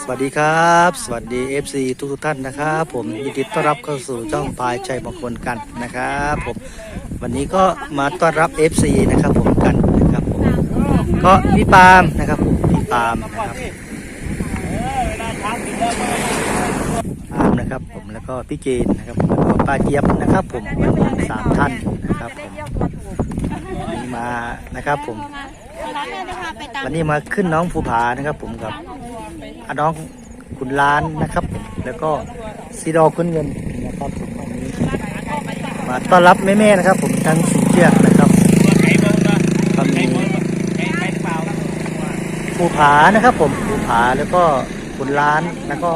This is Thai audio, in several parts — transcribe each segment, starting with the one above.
สวัสดีครับ สวัสดี FC ทุกทุกๆท่านนะครับ ผมยินดีต้อนรับเข้าสู่ช่องพายใจมงคลกันนะครับผมวันนี้ก็มาต้อนรับ FC นะครับผมกันนะครับผมก็พี่ปาล์มนะครับผมพี่ปาล์มนะครับปาล์มนะครับผมแล้วก็พี่เจนนะครับผมแล้วก็ป้าเจี๊ยบนะครับ ผมวันนี้สามท่านนะครับผมวันนี้มานะครับผมวันนี้มาขึ้นน้องภูผานะครับ ผมกับ อาน้องคุณล้านนะครับ แล้วก็ซีดอคุณเงินนะครับผมวันนี้มาต้อนรับแม่ๆนะครับ ผมทั้งสี่เชือกนะครับก็มีภูผานะครับ ผมภูผาแล้วก็คุณล้านแล้วก็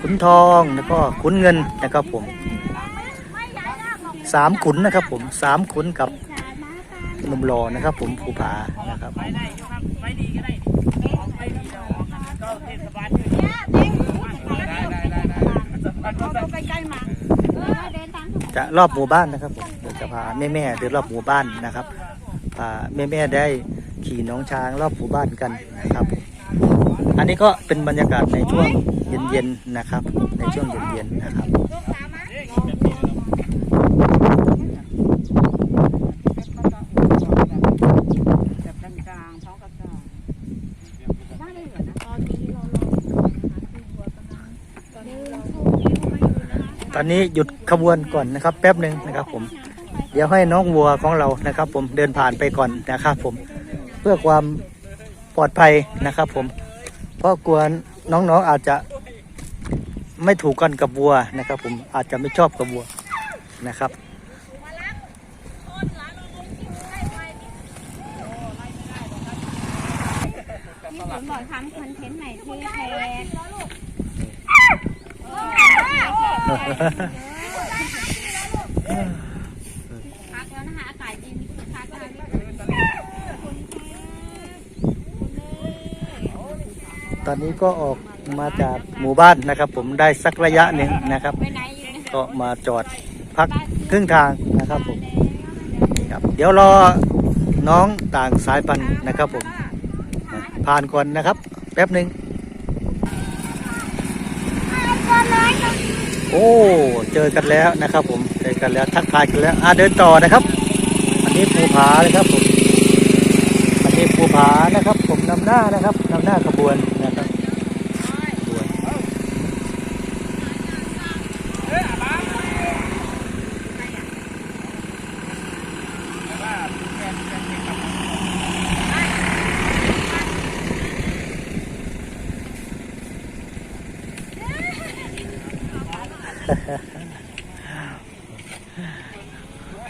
ขุนทองแล้วก็ขุนเงินนะครับผมสามขุนนะครับ ผมสามขุนกับหนุ่มหล่อนะครับ ผมภูผานะครับ จะรอบหมู่บ้านนะครับผมเดี๋ยวจะพาแม่แม่ๆเดินรอบหมู่บ้านนะครับพาแม่แม่ๆได้ขี่น้องช้างรอบหมู่บ้านกันนะครับ อันนี้ก็เป็นบรรยากาศในช่วงเย็นๆนะครับ ในช่วงเย็นๆนะครับกลางๆท้องกลางๆได้เลยเหรอนะตอนนี้เราลองดูนะคะคือหัวกำลัง ตอนนี้หยุดขบวนก่อนนะครับ แป๊บหนึ่งนะครับ ผม เดี๋ยวให้น้องวัวของเรานะครับ ผมเดินผ่านไปก่อนนะครับ ผม เพื่อความปลอดภัยนะครับ ผม เพราะกลัวน้องๆอาจจะไม่ถูกกันกับวัวนะครับ ผมอาจจะไม่ชอบกับวัวนะครับพี่ฝนบอกทำคอนเทนต์ใหม่ที่แพง พักแล้วนะคะ อากาศเย็นพักแล้วตอนนี้ก็ออกมาจากหมู่บ้านนะครับ ผมได้สักระยะหนึ่งนะครับเนี่ยก็มาจอดพักครึ่งทางนะครับผมครับเดี๋ยวรอน้องต่างสายพันธุ์นะครับผม ผ่านก่อนนะครับ แป๊บหนึ่ง โอ้เจอกันแล้วนะครับ ผมเจอกันแล้วทักทายกันแล้วอ่าเดินต่อนะครับ อันนี้ภูผาเลยครับผมอันนี้ภูผานะครับ ผมนำหน้านะครับนำหน้าขบวนนะครับขบวน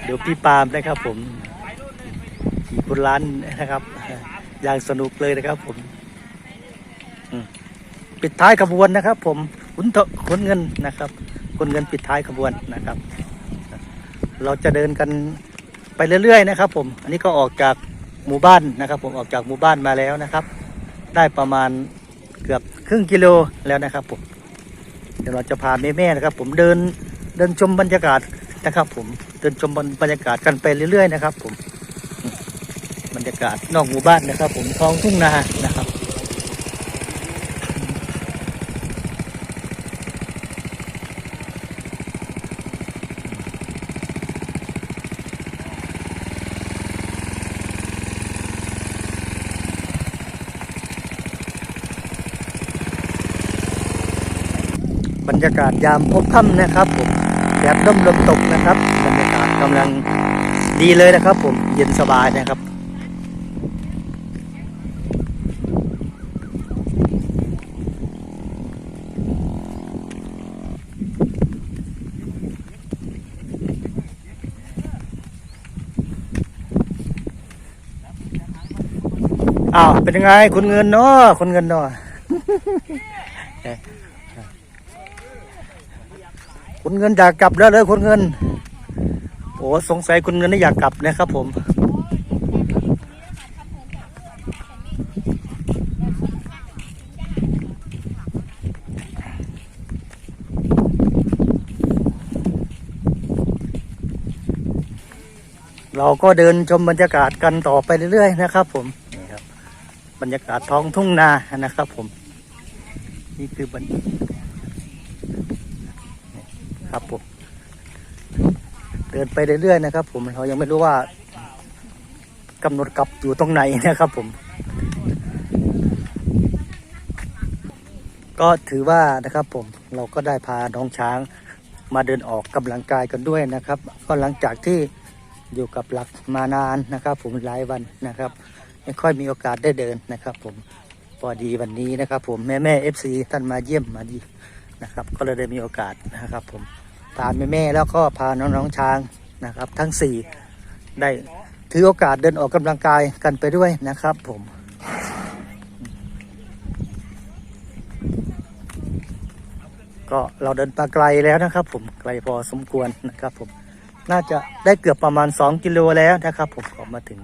เดี๋ยวพี่ปาล์มนะครับ ผมขี่บนร้านนะครับ อย่างสนุกเลยนะครับ ผมปิดท้ายขบวนนะครับ ผมขุนเถขนเงินนะครับขนเงินปิดท้ายขบวนนะครับ เราจะเดินกันไปเรื่อยๆนะครับ ผม อันนี้ก็ออกจากหมู่บ้านนะครับ ผมออกจากหมู่บ้านมาแล้วนะครับ ได้ประมาณเกือบครึ่งกิโลแล้วนะครับผม เดี๋ยวเราจะพาแม่ๆนะครับ ผมเดินเดินชมบรรยากาศนะครับ ผมเดินชมบรรยากาศกันไปเรื่อยๆนะครับ ผมบรรยากาศนอกหมู่บ้านนะครับ ผมท้องทุ่งนานะครับ บรรยากาศยามพบค่ำนะครับผมแดดร่มลมตกนะครับ บรรยากาศกำลังดีเลยนะครับผมเย็นสบายนะครับอ้าวเป็นยังไงคุณเงินเนาะคุณเงินเนาะ คุณเงินอยากกลับแล้วเลยคุณเงิน โอ้สงสัยคุณเงินไม่อยากกลับนะครับผม เราก็เดินชมบรรยากาศกันต่อไปเรื่อยๆนะครับผมนี่ครับบรรยากาศท้องทุ่งนานะครับผม นี่คือบรร ครับผม เดินไปเรื่อยๆนะครับ ผมเรายังไม่รู้ว่ากำหนดกลับอยู่ตรงไหนนะครับผม ก็ถือว่านะครับผมเราก็ได้พาน้องช้างมาเดินออกกำลังกายกันด้วยนะครับ ก็หลังจากที่อยู่กับหลักมานานนะครับ ผมหลายวันนะครับ ไม่ค่อยมีโอกาสได้เดินนะครับ ผมพอดีวันนี้นะครับ ผมแม่แม่เอฟซีท่านมาเยี่ยมมาดีนะครับ ก็เลยได้มีโอกาสนะครับ ผม พาแม่แม่ ๆ แล้วก็พาน้อง ๆ ช้างนะครับ ทั้งสี่ได้ถือโอกาสเดินออกกำลังกายกันไปด้วยนะครับผมก็เราเดินมาไกลแล้วนะครับผมไกลพอสมควรนะครับผมน่าจะได้เกือบประมาณ 2 กิโลแล้วนะครับผมออกมาถึง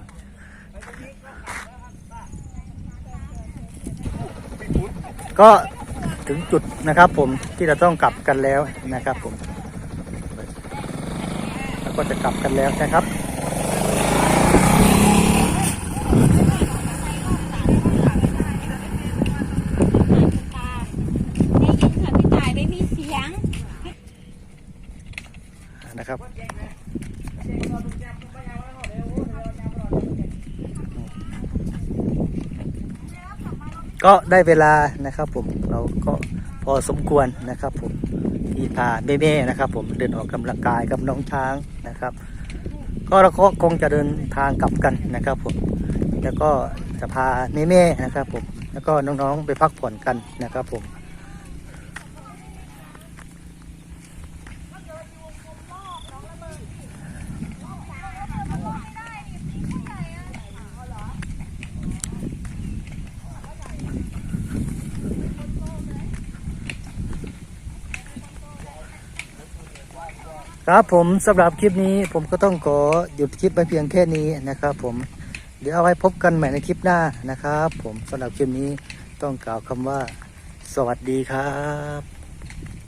ก็ถึงจุดนะครับผมที่เราต้องกลับกันแล้วนะครับผม ก็จะกลับกันแล้วนะครับตาได้ยินค่ะพี่ตายไม่มีเสียงนะครับก็ได้เวลานะครับผมเราก็พอสมควรนะครับผม ที่พาแม่ๆนะครับ ผมเดินออกกำลังกายกับน้องช้างนะครับ ก็เราก็คงจะเดินทางกลับกันนะครับ ผมแล้วก็จะพาเม่ๆนะครับ ผมแล้วก็น้องๆไปพักผ่อนกันนะครับ ผม ครับผมสำหรับคลิปนี้ผมก็ต้องขอหยุดคลิปไปเพียงแค่นี้นะครับผมเดี๋ยวเอาไว้พบกันใหม่ในคลิปหน้านะครับ ผมสำหรับคลิปนี้ต้องกล่าวคำว่า สวัสดีครับ